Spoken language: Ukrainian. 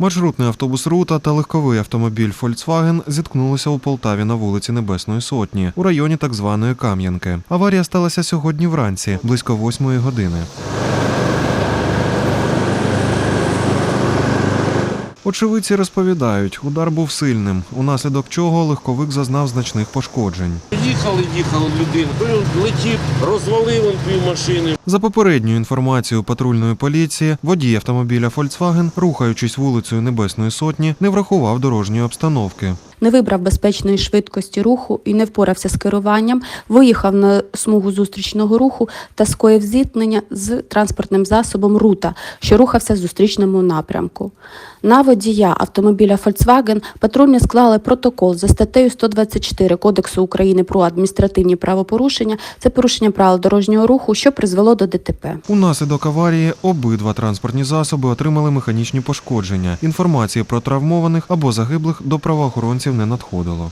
Маршрутний автобус Рута та легковий автомобіль Volkswagen зіткнулися у Полтаві на вулиці Небесної Сотні у районі так званої Кам'янки. Аварія сталася сьогодні вранці, близько восьмої години. Очевидці розповідають, удар був сильним, унаслідок чого легковик зазнав значних пошкоджень. Їхали, їхали людина, він летів, розвалив он дві машини. За попередньою інформацією патрульної поліції, водій автомобіля Volkswagen, рухаючись вулицею Небесної Сотні, не врахував дорожньої обстановки. Не вибрав безпечної швидкості руху і не впорався з керуванням, виїхав на смугу зустрічного руху та скоїв зіткнення з транспортним засобом Рута, що рухався в зустрічному напрямку. На водія автомобіля Volkswagen патрульні склали протокол за статтею 124 Кодексу України про адміністративні правопорушення. Це порушення правил дорожнього руху, що призвело до ДТП. Унаслідок аварії обидва транспортні засоби отримали механічні пошкодження. Інформації про травмованих або загиблих до правоохоронців не надходило.